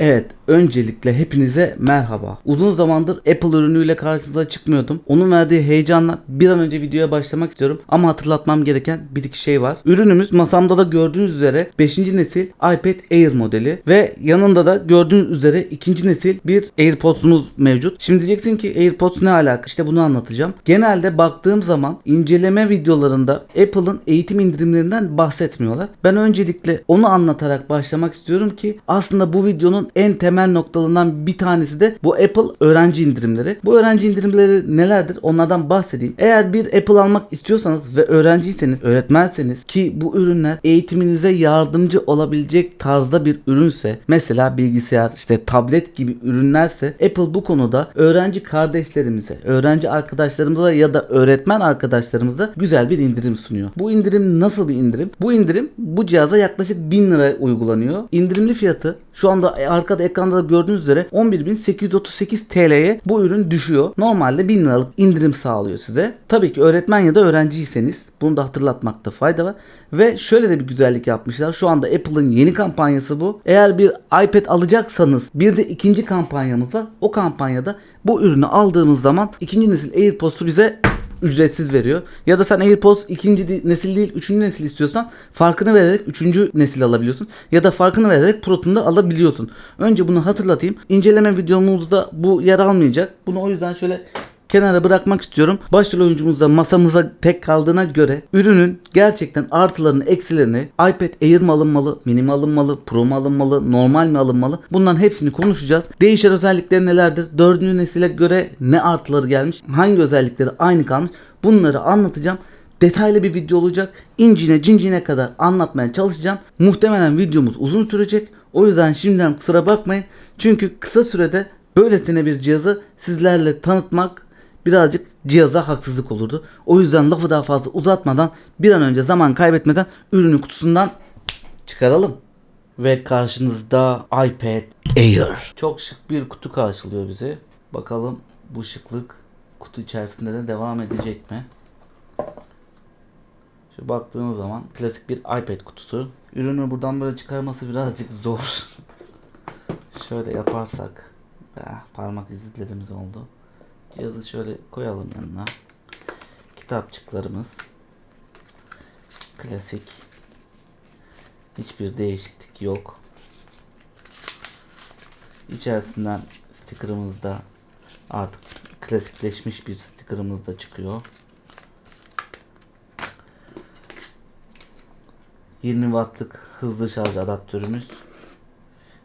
Evet, öncelikle hepinize merhaba. Uzun zamandır Apple ürünüyle karşınıza çıkmıyordum. Onun verdiği heyecanla bir an önce videoya başlamak istiyorum. Ama hatırlatmam gereken bir iki şey var. Ürünümüz masamda da gördüğünüz üzere 5. nesil iPad Air modeli ve yanında da gördüğünüz üzere 2. nesil bir AirPods'umuz mevcut. Şimdi diyeceksin ki AirPods ne alaka? İşte bunu anlatacağım. Genelde baktığım zaman inceleme videolarında Apple'ın eğitim indirimlerinden bahsetmiyorlar. Ben öncelikle onu anlatarak başlamak istiyorum ki aslında bu videonun en temel noktalarından bir tanesi de bu Apple öğrenci indirimleri. Bu öğrenci indirimleri nelerdir? Onlardan bahsedeyim. Eğer bir Apple almak istiyorsanız ve öğrenciyseniz, öğretmenseniz ki bu ürünler eğitiminize yardımcı olabilecek tarzda bir ürünse, mesela bilgisayar, işte tablet gibi ürünlerse Apple bu konuda öğrenci kardeşlerimize, öğrenci arkadaşlarımıza ya da öğretmen arkadaşlarımıza güzel bir indirim sunuyor. Bu indirim nasıl bir indirim? Bu indirim bu cihaza yaklaşık 1000 lira uygulanıyor. İndirimli fiyatı şu anda arkada ekranda da gördüğünüz üzere 11.838 TL'ye bu ürün düşüyor. Normalde 1000 liralık indirim sağlıyor size. Tabii ki öğretmen ya da öğrenciyseniz bunu da hatırlatmakta fayda var. Ve şöyle de bir güzellik yapmışlar. Şu anda Apple'ın yeni kampanyası bu. Eğer bir iPad alacaksanız bir de ikinci kampanyamız var. O kampanyada bu ürünü aldığımız zaman ikinci nesil AirPods'u bize ücretsiz veriyor. Ya da sen AirPods ikinci nesil değil üçüncü nesil istiyorsan farkını vererek üçüncü nesil alabiliyorsun. Ya da farkını vererek Pro'sunu da alabiliyorsun. Önce bunu hatırlatayım. İnceleme videomuzda bu yer almayacak. Bunu o yüzden şöyle kenara bırakmak istiyorum. Başrol oyuncumuz da masamıza tek kaldığına göre ürünün gerçekten artılarını eksilerini iPad Air mi alınmalı, mini mi alınmalı, Pro mu alınmalı, normal mi alınmalı bunların hepsini konuşacağız. Değişen özellikleri nelerdir? Dördüncü nesile göre ne artıları gelmiş? Hangi özellikleri aynı kalmış? Bunları anlatacağım. Detaylı bir video olacak. İncine cincine kadar anlatmaya çalışacağım. Muhtemelen videomuz uzun sürecek. O yüzden şimdiden kusura bakmayın. Çünkü kısa sürede böylesine bir cihazı sizlerle tanıtmak birazcık cihaza haksızlık olurdu. O yüzden lafı daha fazla uzatmadan bir an önce zaman kaybetmeden ürünü kutusundan çıkaralım. Ve karşınızda iPad Air. Çok şık bir kutu karşılıyor bizi. Bakalım bu şıklık kutu içerisinde de devam edecek mi? Şu baktığınız zaman klasik bir iPad kutusu. Ürünü buradan böyle çıkarması birazcık zor. Şöyle yaparsak Ah, parmak izlerimiz oldu. Cihazı şöyle koyalım yanına. Kitapçıklarımız. Klasik. Hiçbir değişiklik yok. İçerisinden stickerımız da artık klasikleşmiş bir stickerımız da çıkıyor. 20 wattlık hızlı şarj adaptörümüz.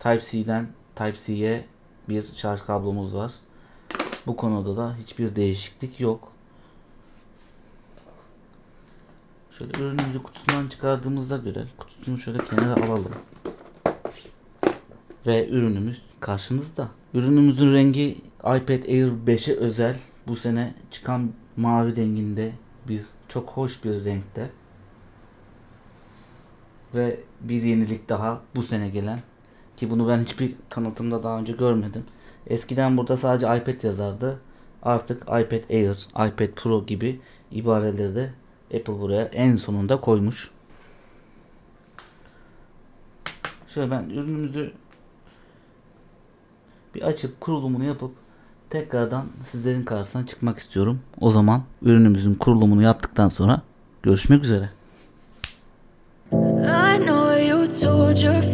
Type-C'den Type-C'ye bir şarj kablomuz var. Bu konuda da hiçbir değişiklik yok. Şöyle ürünümüzü kutusundan çıkardığımızda göre kutusunu şöyle kenara alalım. Ve ürünümüz karşınızda. Ürünümüzün rengi iPad Air 5'e özel. Bu sene çıkan mavi renginde bir çok hoş bir renkte. Ve bir yenilik daha bu sene gelen ki bunu ben hiçbir tanıtımda daha önce görmedim. Eskiden burada sadece iPad yazardı. Artık iPad Air, iPad Pro gibi ibareleri de Apple buraya en sonunda koymuş. Şöyle ben ürünümüzü bir açıp kurulumunu yapıp tekrardan sizlerin karşısına çıkmak istiyorum. O zaman ürünümüzün kurulumunu yaptıktan sonra görüşmek üzere. I know you told your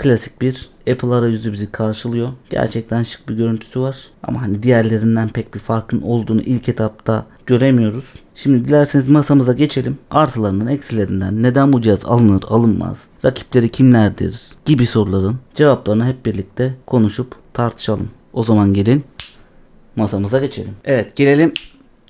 klasik bir Apple arayüzü bizi karşılıyor. Gerçekten şık bir görüntüsü var. Ama hani diğerlerinden pek bir farkın olduğunu ilk etapta göremiyoruz. Şimdi dilerseniz masamıza geçelim. Artılarından, eksilerinden, neden bu cihaz alınır, alınmaz, rakipleri kimlerdir gibi soruların cevaplarını hep birlikte konuşup tartışalım. O zaman gelin masamıza geçelim. Evet gelelim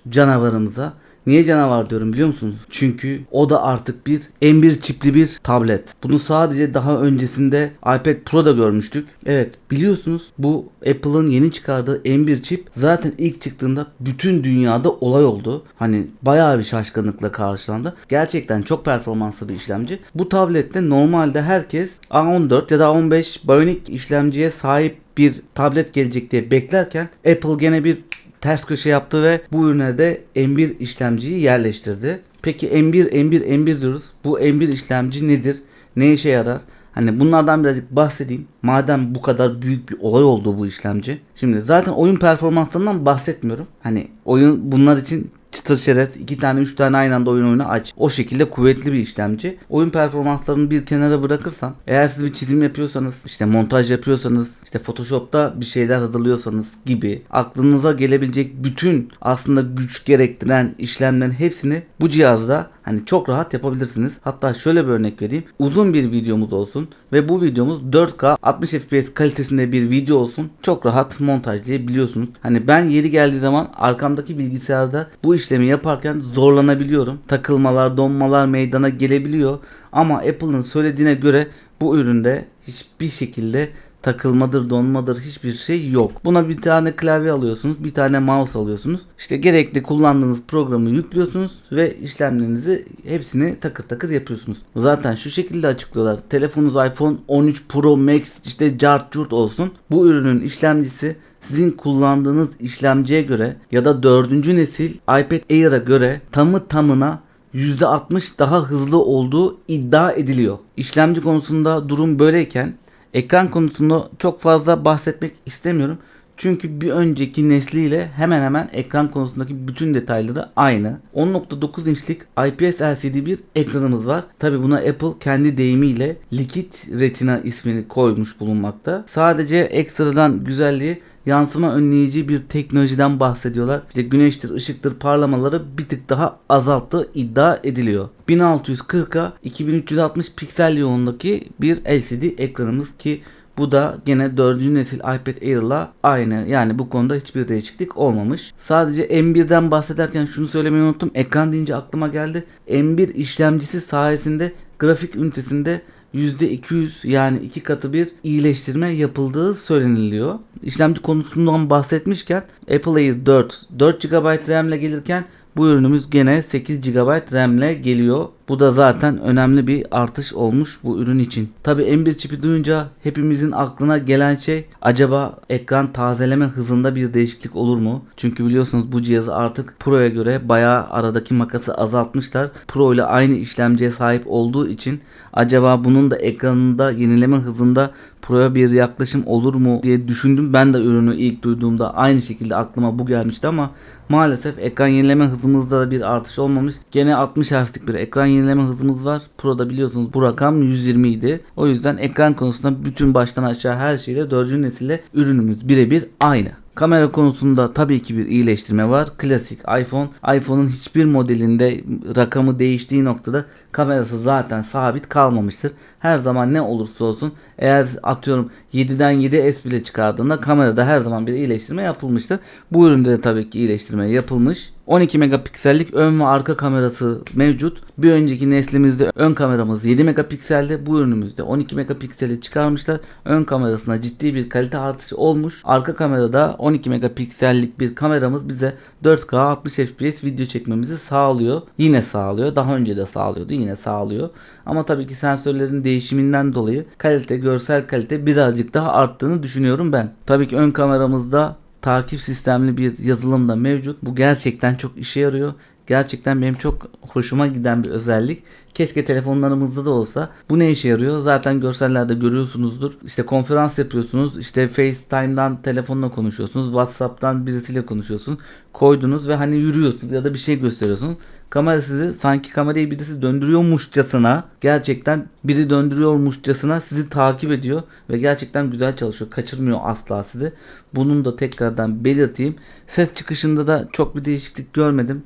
canavarımıza. Niye canavar diyorum biliyor musunuz? Çünkü o da artık bir M1 çipli bir tablet. Bunu sadece daha öncesinde iPad Pro'da görmüştük. Evet biliyorsunuz bu Apple'ın yeni çıkardığı M1 çip zaten ilk çıktığında bütün dünyada olay oldu. Hani bayağı bir şaşkınlıkla karşılandı. Gerçekten çok performanslı bir işlemci. Bu tablette normalde herkes A14 ya da A15 Bionic işlemciye sahip bir tablet gelecek diye beklerken Apple gene bir ters köşe yaptı ve bu ürüne de M1 işlemciyi yerleştirdi. Peki M1 M1 M1 diyoruz. Bu M1 işlemci nedir? Ne işe yarar? Hani bunlardan birazcık bahsedeyim. Madem bu kadar büyük bir olay oldu bu işlemci. Şimdi zaten oyun performanslarından bahsetmiyorum. Hani oyun bunlar için çıtır çerez iki tane üç tane aynı anda oyun oyunu aç. O şekilde kuvvetli bir işlemci. Oyun performanslarını bir kenara bırakırsam eğer siz bir çizim yapıyorsanız işte montaj yapıyorsanız işte photoshopta bir şeyler hazırlıyorsanız gibi aklınıza gelebilecek bütün aslında güç gerektiren işlemlerin hepsini bu cihazda hani çok rahat yapabilirsiniz. Hatta şöyle bir örnek vereyim. Uzun bir videomuz olsun ve bu videomuz 4K 60 FPS kalitesinde bir video olsun. Çok rahat montajlayabiliyorsunuz. Hani ben yeri geldiği zaman arkamdaki bilgisayarda bu işlemi yaparken zorlanabiliyorum. Takılmalar, donmalar meydana gelebiliyor. Ama Apple'ın söylediğine göre bu üründe hiçbir şekilde takılmadır, donmadır hiçbir şey yok. Buna bir tane klavye alıyorsunuz, bir tane mouse alıyorsunuz. İşte gerekli kullandığınız programı yüklüyorsunuz ve işlemlerinizi hepsini takır takır yapıyorsunuz. Zaten şu şekilde açıklıyorlar. Telefonunuz iPhone 13 Pro Max işte cart curt olsun. Bu ürünün işlemcisi sizin kullandığınız işlemciye göre ya da dördüncü nesil iPad Air'a göre tamı tamına %60 daha hızlı olduğu iddia ediliyor. İşlemci konusunda durum böyleyken ekran konusunda çok fazla bahsetmek istemiyorum. Çünkü bir önceki nesliyle hemen hemen ekran konusundaki bütün detayları aynı. 10.9 inçlik IPS LCD bir ekranımız var. Tabi buna Apple kendi deyimiyle Liquid Retina ismini koymuş bulunmakta. Sadece ekstradan güzelliği yansıma önleyici bir teknolojiden bahsediyorlar. İşte güneştir, ışıktır parlamaları bir tık daha azalttı iddia ediliyor. 1640'a 2360 piksel yoğunluğundaki bir LCD ekranımız ki bu da gene 4. nesil iPad Air'la aynı. Yani bu konuda hiçbir değişiklik olmamış. Sadece M1'den bahsederken şunu söylemeyi unuttum. Ekran deyince aklıma geldi. M1 işlemcisi sayesinde grafik ünitesinde %200 yani iki katı bir iyileştirme yapıldığı söyleniliyor. İşlemci konusundan bahsetmişken Apple Air 4 4 GB RAM ile gelirken bu ürünümüz gene 8 GB RAM ile geliyor. Bu da zaten önemli bir artış olmuş bu ürün için. Tabi M1 çipi duyunca hepimizin aklına gelen şey acaba ekran tazeleme hızında bir değişiklik olur mu? Çünkü biliyorsunuz bu cihazı artık Pro'ya göre bayağı aradaki makası azaltmışlar. Pro ile aynı işlemciye sahip olduğu için acaba bunun da ekranında yenileme hızında Pro'ya bir yaklaşım olur mu diye düşündüm. Ben de ürünü ilk duyduğumda aynı şekilde aklıma bu gelmişti ama maalesef ekran yenileme hızımızda da bir artış olmamış. Gene 60 Hz'lik bir ekran yenileme hızımız var. Pro'da biliyorsunuz bu rakam 120 idi. O yüzden ekran konusunda bütün baştan aşağı her şeyle 4. nesille ürünümüz birebir aynı. Kamera konusunda tabii ki bir iyileştirme var. Klasik iPhone. iPhone'un hiçbir modelinde rakamı değiştiği noktada kamerası zaten sabit kalmamıştır. Her zaman ne olursa olsun eğer atıyorum 7'den 7S bile çıkardığında kamerada her zaman bir iyileştirme yapılmıştır. Bu üründe de tabii ki iyileştirme yapılmış. 12 megapiksellik ön ve arka kamerası mevcut. Bir önceki neslimizde ön kameramız 7 megapikseldi. Bu ürünümüzde 12 megapikseli çıkarmışlar. Ön kamerasına ciddi bir kalite artışı olmuş. Arka kamerada 12 megapiksellik bir kameramız bize 4K 60 FPS video çekmemizi sağlıyor. Yine sağlıyor. Daha önce de sağlıyordu. yine sağlıyor. Ama tabii ki sensörlerin değişiminden dolayı kalite, görsel kalite birazcık daha arttığını düşünüyorum ben. Tabii ki ön kameramızda takip sistemli bir yazılım da mevcut. Bu gerçekten çok işe yarıyor. Gerçekten benim çok hoşuma giden bir özellik. Keşke telefonlarımızda da olsa. Bu ne işe yarıyor? Zaten görsellerde görüyorsunuzdur. İşte konferans yapıyorsunuz. İşte FaceTime'dan telefonla konuşuyorsunuz. WhatsApp'tan birisiyle konuşuyorsunuz. Koydunuz ve hani yürüyorsunuz ya da bir şey gösteriyorsunuz. Kamera sizi sanki kamerayı birisi döndürüyormuşçasına gerçekten biri döndürüyormuşçasına sizi takip ediyor ve gerçekten güzel çalışıyor. Kaçırmıyor asla sizi. Bunun da tekrardan belirteyim. Ses çıkışında da çok bir değişiklik görmedim.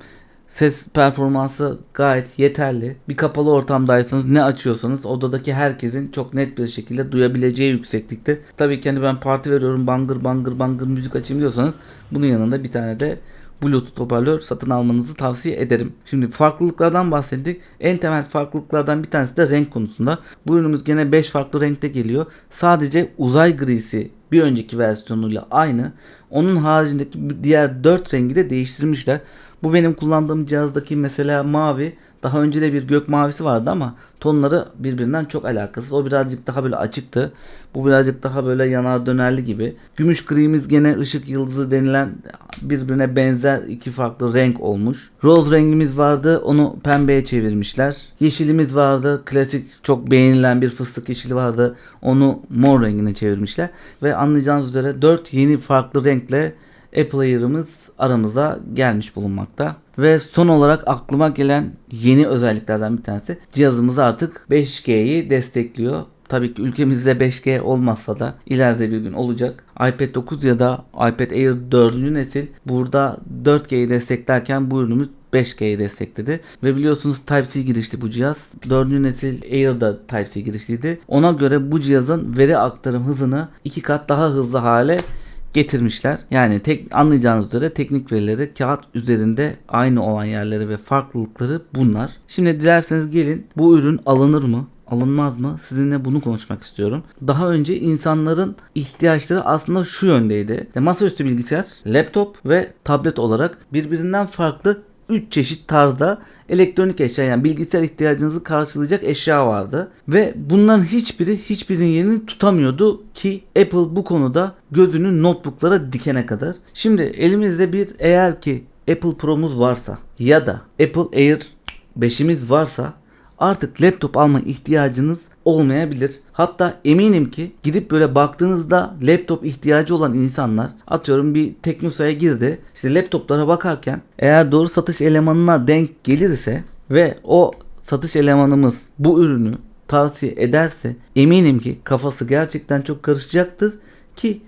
Ses performansı gayet yeterli. Bir kapalı ortamdaysanız ne açıyorsanız odadaki herkesin çok net bir şekilde duyabileceği yükseklikte. Tabii ki hani ben parti veriyorum bangır bangır bangır müzik açayım diyorsanız bunun yanında bir tane de Bluetooth hoparlör satın almanızı tavsiye ederim. Şimdi farklılıklardan bahsettik. En temel farklılıklardan bir tanesi de renk konusunda. Bu ürünümüz gene 5 farklı renkte geliyor. Sadece uzay grisi bir önceki versiyonuyla aynı. Onun haricindeki diğer 4 rengi de değiştirmişler. Bu benim kullandığım cihazdaki mesela mavi. Daha önce de bir gök mavisi vardı ama tonları birbirinden çok alakasız. O birazcık daha böyle açıktı. Bu birazcık daha böyle yanar dönerli gibi. Gümüş grimiz gene ışık yıldızı denilen birbirine benzer iki farklı renk olmuş. Rose rengimiz vardı. Onu pembeye çevirmişler. Yeşilimiz vardı. Klasik çok beğenilen bir fıstık yeşili vardı. Onu mor rengine çevirmişler. Ve anlayacağınız üzere 4 yeni farklı renkle Applayer'ımız aramıza gelmiş bulunmakta. Ve son olarak aklıma gelen yeni özelliklerden bir tanesi cihazımız artık 5G'yi destekliyor. Tabii ki ülkemizde 5G olmazsa da ileride bir gün olacak. iPad 9 ya da iPad Air 4. nesil burada 4G'yi desteklerken bu ürünümüz 5G'yi destekledi. Ve biliyorsunuz Type-C girişli bu cihaz. 4. nesil Air'da Type-C girişliydi. Ona göre bu cihazın veri aktarım hızını iki kat daha hızlı hale getirmişler. Yani tek anlayacağınız üzere teknik verileri kağıt üzerinde aynı olan yerleri ve farklılıkları bunlar. Şimdi dilerseniz gelin bu ürün alınır mı? alınmaz mı? Sizinle bunu konuşmak istiyorum. Daha önce insanların ihtiyaçları aslında şu yöndeydi. İşte masaüstü bilgisayar, laptop ve tablet olarak birbirinden farklı 3 çeşit tarzda elektronik eşya yani bilgisayar ihtiyacınızı karşılayacak eşya vardı. Ve bunların hiçbiri hiçbirinin yerini tutamıyordu ki Apple bu konuda gözünü notebooklara dikene kadar. Şimdi elimizde bir eğer ki Apple Pro'muz varsa ya da Apple Air 5'imiz varsa artık laptop alma ihtiyacınız olmayabilir. Hatta eminim ki gidip böyle baktığınızda laptop ihtiyacı olan insanlar atıyorum bir Teknosa'ya girdi. İşte laptoplara bakarken eğer doğru satış elemanına denk gelirse ve o satış elemanımız bu ürünü tavsiye ederse eminim ki kafası gerçekten çok karışacaktır ki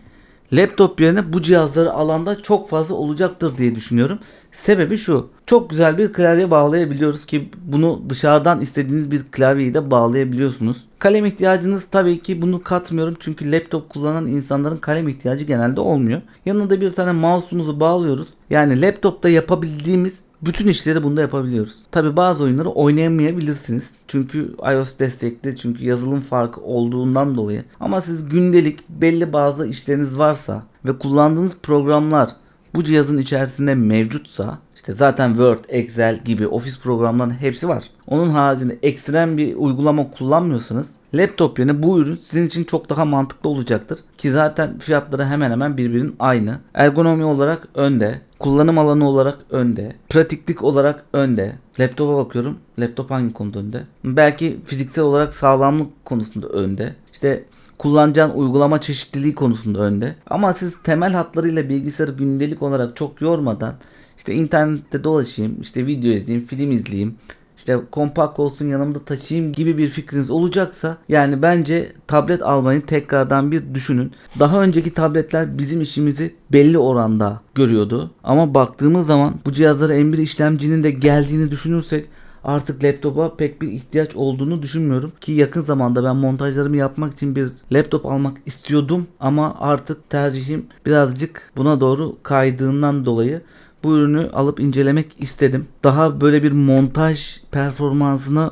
laptop yerine bu cihazları alanda çok fazla olacaktır diye düşünüyorum. Sebebi şu. Çok güzel bir klavye bağlayabiliyoruz ki bunu dışarıdan istediğiniz bir klavyeyi de bağlayabiliyorsunuz. Kalem ihtiyacınız tabii ki bunu katmıyorum çünkü laptop kullanan insanların kalem ihtiyacı genelde olmuyor. Yanına da bir tane mouse'umuzu bağlıyoruz. Yani laptopta yapabildiğimiz bütün işleri bunda yapabiliyoruz. Tabi bazı oyunları oynayamayabilirsiniz. Çünkü iOS destekli çünkü yazılım farkı olduğundan dolayı. Ama siz gündelik belli bazı işleriniz varsa ve kullandığınız programlar bu cihazın içerisinde mevcutsa işte zaten Word, Excel gibi ofis programlarının hepsi var. Onun haricinde ekstrem bir uygulama kullanmıyorsanız laptop yerine bu ürün sizin için çok daha mantıklı olacaktır. Ki zaten fiyatları hemen hemen birbirinin aynı. Ergonomi olarak önde. Kullanım alanı olarak önde. Pratiklik olarak önde. Laptopa bakıyorum. Laptop hangi konuda önde? Belki fiziksel olarak sağlamlık konusunda önde. İşte kullanacağın uygulama çeşitliliği konusunda önde. Ama siz temel hatlarıyla bilgisayarı gündelik olarak çok yormadan işte internette dolaşayım, işte video izleyeyim, film izleyeyim, işte kompakt olsun yanımda taşıyayım gibi bir fikriniz olacaksa yani bence tablet almayı tekrardan bir düşünün. Daha önceki tabletler bizim işimizi belli oranda görüyordu. Ama baktığımız zaman bu cihazlara M1 işlemcinin de geldiğini düşünürsek artık laptopa pek bir ihtiyaç olduğunu düşünmüyorum. Ki yakın zamanda ben montajlarımı yapmak için bir laptop almak istiyordum ama artık tercihim birazcık buna doğru kaydığından dolayı bu ürünü alıp incelemek istedim. Daha böyle bir montaj performansını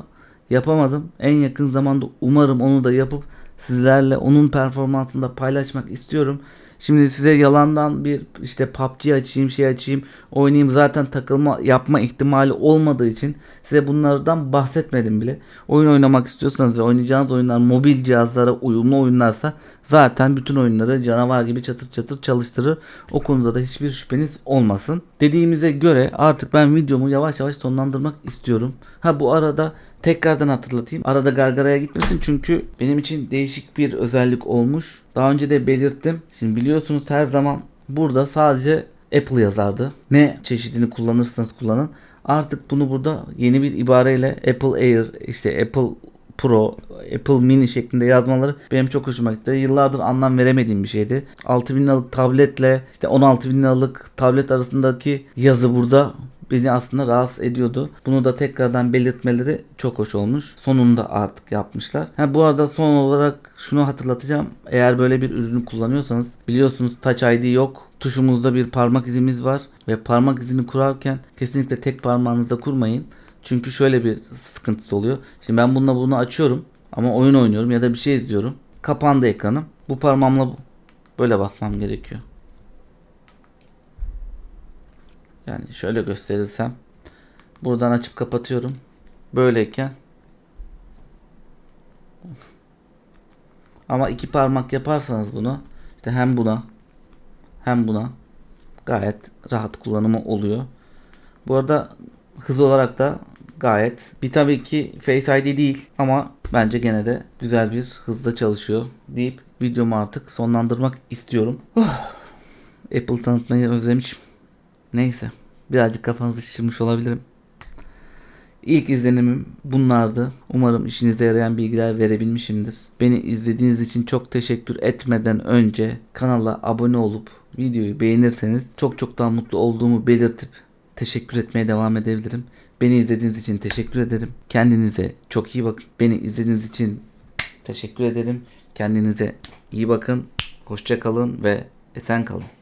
yapamadım. En yakın zamanda umarım onu da yapıp sizlerle onun performansını da paylaşmak istiyorum. Şimdi size yalandan bir işte PUBG açayım şey açayım oynayayım zaten takılma yapma ihtimali olmadığı için size bunlardan bahsetmedim bile. Oyun oynamak istiyorsanız ve oynayacağınız oyunlar mobil cihazlara uyumlu oyunlarsa zaten bütün oyunları canavar gibi çatır çatır çalıştırır. O konuda da hiçbir şüpheniz olmasın. Dediğimize göre artık ben videomu yavaş yavaş sonlandırmak istiyorum. Ha bu arada tekrardan hatırlatayım. Arada gargaraya gitmesin çünkü benim için değişik bir özellik olmuş. Daha önce de belirttim. Şimdi biliyorsunuz her zaman burada sadece Apple yazardı. Ne çeşidini kullanırsanız kullanın. Artık bunu burada yeni bir ibareyle Apple Air, işte Apple Pro, Apple Mini şeklinde yazmaları benim çok hoşuma gitti. Yıllardır anlam veremediğim bir şeydi. 6000 liralık tabletle işte 16 bin liralık tablet arasındaki yazı burada beni aslında rahatsız ediyordu. Bunu da tekrardan belirtmeleri çok hoş olmuş. Sonunda artık yapmışlar. Ha, bu arada son olarak şunu hatırlatacağım. Eğer böyle bir ürünü kullanıyorsanız biliyorsunuz Touch ID yok. Tuşumuzda bir parmak izimiz var ve parmak izini kurarken kesinlikle tek parmağınızda kurmayın. Çünkü şöyle bir sıkıntısı oluyor. Şimdi ben bununla bunu açıyorum ama oyun oynuyorum ya da bir şey izliyorum. Kapandı ekranım. Bu parmağımla böyle basmam gerekiyor. Yani şöyle gösterirsem buradan açıp kapatıyorum. Böyleyken ama iki parmak yaparsanız bunu işte hem buna hem buna gayet rahat kullanımı oluyor. Bu arada hız olarak da gayet bir tabii ki Face ID değil ama bence gene de güzel bir hızda çalışıyor deyip videomu artık sonlandırmak istiyorum. Apple tanıtmayı özlemişim. Neyse. Birazcık kafanızı şişirmiş olabilirim. İlk izlenimim bunlardı. Umarım işinize yarayan bilgiler verebilmişimdir. Beni izlediğiniz için çok teşekkür etmeden önce kanala abone olup videoyu beğenirseniz çok çok daha mutlu olduğumu belirtip teşekkür etmeye devam edebilirim. Beni izlediğiniz için teşekkür ederim. Kendinize çok iyi bakın. Beni izlediğiniz için teşekkür ederim. Kendinize iyi bakın. Hoşça kalın ve esen kalın.